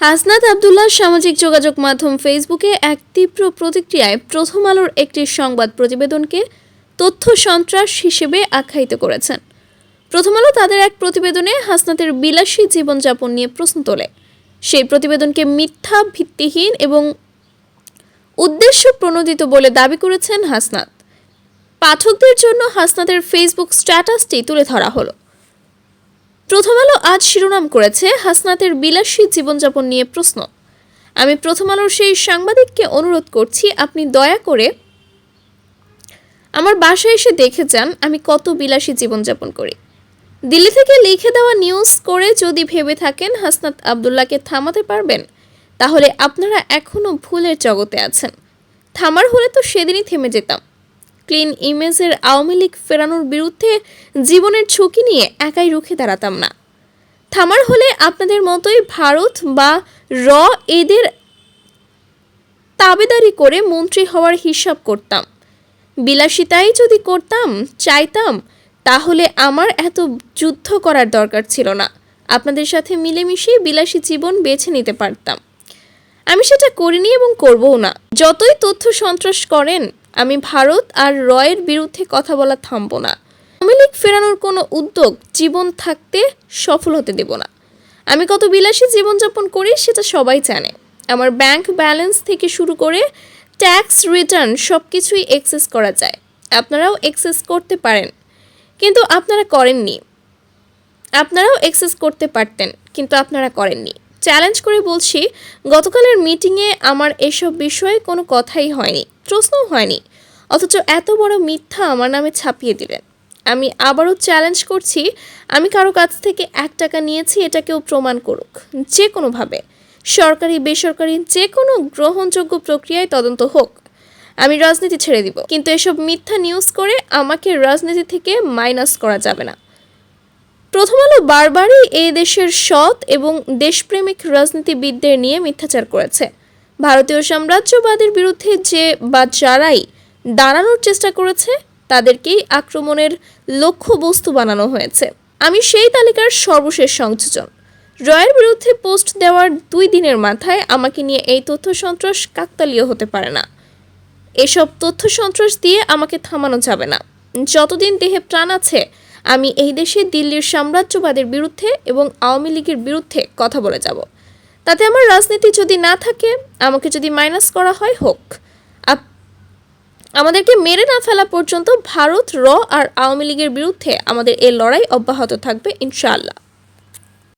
হাসনাত আবদুল্লাহ সামাজিক যোগাযোগ মাধ্যম ফেসবুকে এক তীব্র প্রতিক্রিয়ায় প্রথম আলোর একটি সংবাদ প্রতিবেদনকে তথ্য সন্ত্রাস হিসেবে আখ্যায়িত করেছেন। প্রথম আলো তাদের এক প্রতিবেদনে হাসনাতের বিলাসী জীবনযাপন নিয়ে প্রশ্ন তোলে। সেই প্রতিবেদনকে মিথ্যা, ভিত্তিহীন এবং উদ্দেশ্য প্রণোদিত বলে দাবি করেছেন হাসনাত। পাঠকদের জন্য হাসনাতের ফেসবুক স্ট্যাটাসটি তুলে ধরা হলো। প্রথম আলো আজ শিরোনাম করেছে হাসনাতের বিলাসী জীবনযাপন নিয়ে প্রশ্ন। আমি প্রথম আলোর সেই সাংবাদিককে অনুরোধ করছি, আপনি দয়া করে আমার বাসায় এসে দেখে যান আমি কত বিলাসী জীবনযাপন করি। দিল্লি থেকে লিখে দেওয়া নিউজ করে যদি ভেবে থাকেন হাসনাত আবদুল্লাহকে থামাতে পারবেন, তাহলে আপনারা এখনও ভুলের জগতে আছেন। থামার হলে তো সেদিনই থেমে যেতাম। ক্লিন ইমেজের আওয়ামী লীগ ফেরানোর বিরুদ্ধে জীবনের ঝুঁকি নিয়ে একাই রুখে দাঁড়াতাম না। থামার হলে আপনাদের মতোই ভারত বা র এদের তাবেদারি করে মন্ত্রী হওয়ার হিসাব করতাম। বিলাসিতাই যদি করতাম, চাইতাম, তাহলে আমার এত যুদ্ধ করার দরকার ছিল না। আপনাদের সাথে মিলেমিশে বিলাসী জীবন বেছে নিতে পারতাম। আমি সেটা করিনি এবং করবও না। যতই তথ্য সন্ত্রাস করেন আমি ভারত আর রয়ের বিরুদ্ধে কথা বলা থামব না। আওয়ামী লীগ ফেরানোর কোনো উদ্যোগ জীবন থাকতে সফল হতে দেব না। আমি কত বিলাসী জীবনযাপন করি সেটা সবাই জানে। আমার ব্যাংক ব্যালেন্স থেকে শুরু করে ট্যাক্স রিটার্ন সব কিছুই এক্সেস করা যায়। আপনারাও এক্সেস করতে পারেন। কিন্তু আপনারা করেননি। আপনারাও এক্সেস করতে পারতেন, কিন্তু আপনারা করেননি। চ্যালেঞ্জ করে বলছি, গতকালের মিটিংয়ে আমার এসব বিষয়ে কোনো কথাই হয়নি, প্রশ্নও হয়নি, অথচ এত বড় মিথ্যা আমার নামে ছাপিয়ে দিলেন। আমি আবারও চ্যালেঞ্জ করছি, আমি কারও কাছ থেকে এক টাকা নিয়েছি, এটা কেউ প্রমাণ করুক, যে কোনোভাবে, সরকারি, বেসরকারি, যে কোনো গ্রহণযোগ্য প্রক্রিয়ায় তদন্ত হোক, আমি রাজনীতি ছেড়ে দিব। কিন্তু এসব মিথ্যা নিউজ করে আমাকে রাজনীতি থেকে মাইনাস করা যাবে না। প্রথম আলো বারবারই এই দেশের সৎ এবং দেশপ্রেমিক রাজনীতিবিদদের নিয়ে মিথ্যাচার করেছে। ভারতীয় সাম্রাজ্যবাদের বিরুদ্ধে যে বা যারাই দাঁড়ানোর চেষ্টা করেছে, তাদেরকেই আক্রমণের লক্ষ্যবস্তু বানানো হয়েছে। আমি সেই তালিকার সর্বশেষ সংযোজন। রয়ের বিরুদ্ধে পোস্ট দেওয়ার দুই দিনের মাথায় আমাকে নিয়ে এই তথ্য সন্ত্রাস কাকতালীয় হতে পারে না। এসব তথ্য সন্ত্রাস দিয়ে আমাকে থামানো যাবে না। যতদিন দেহে প্রাণ আছে আমি এই দেশে দিল্লির সাম্রাজ্যবাদের বিরুদ্ধে এবং আওয়ামী লীগের বিরুদ্ধে কথা বলে যাব। তাতে আমার রাজনীতি যদি না থাকে, আমাকে যদি মাইনাস করা হয়, হোক। আমাদেরকে মেরে না ফেলা পর্যন্ত ভারত, র আর আওয়ামী লীগের বিরুদ্ধে আমাদের এই লড়াই অব্যাহত থাকবে, ইনশাআল্লাহ।